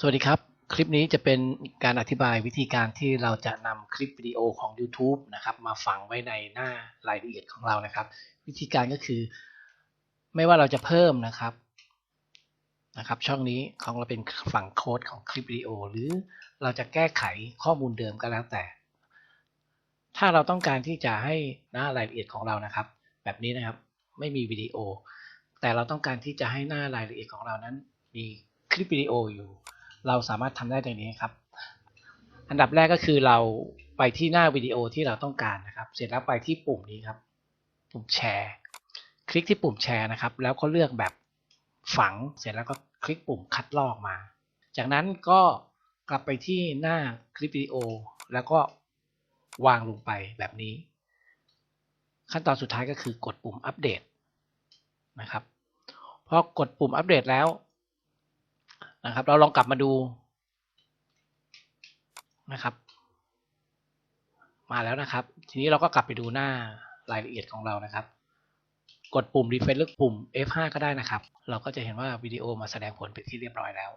สวัสดีครับ คลิปนี้จะเป็นการอธิบายวิธีการที่เราจะนำคลิปวิดีโอของ YouTube นะครับ มาฝังไว้ในหน้ารายละเอียดของเรานะครับ วิธีการก็คือ ไม่ว่าเราจะเพิ่มนะครับนะครับ ช่องนี้ของเราเป็นฝั่งโค้ดของคลิปวิดีโอ หรือเราจะแก้ไขข้อมูลเดิมก็แล้วแต่ ถ้าเราต้องการที่จะให้หน้ารายละเอียดของเรานะครับ แบบนี้นะครับไม่มีวิดีโอ แต่เราต้องการที่จะให้หน้ารายละเอียดของเรานั้น มีคลิปวิดีโออยู่ เราสามารถทำได้ดังนี้ครับ อันดับแรกก็คือเราไปที่หน้าวิดีโอที่เราต้องการนะครับ เสร็จแล้วไปที่ปุ่มนี้ครับ ปุ่มแชร์ คลิกที่ปุ่มแชร์นะครับ แล้วก็เลือกแบบฝัง เสร็จแล้วก็คลิกปุ่มคัดลอกมา จากนั้นก็กลับไปที่หน้าคลิปวิดีโอ แล้วก็วางลงไปแบบนี้ ขั้นตอนสุดท้ายก็คือกดปุ่มอัปเดตนะครับ พอกดปุ่มอัปเดตแล้ว นะครับ เราลองกลับมาดูนะครับ มาแล้วนะครับ ทีนี้เราก็กลับไปดูหน้ารายละเอียดของเรานะครับ กดปุ่ม refresh หรือปุ่ม F5 ก็ได้นะครับ เราก็จะเห็นว่าวิดีโอมาแสดงผลเป็นที่เรียบร้อยแล้ว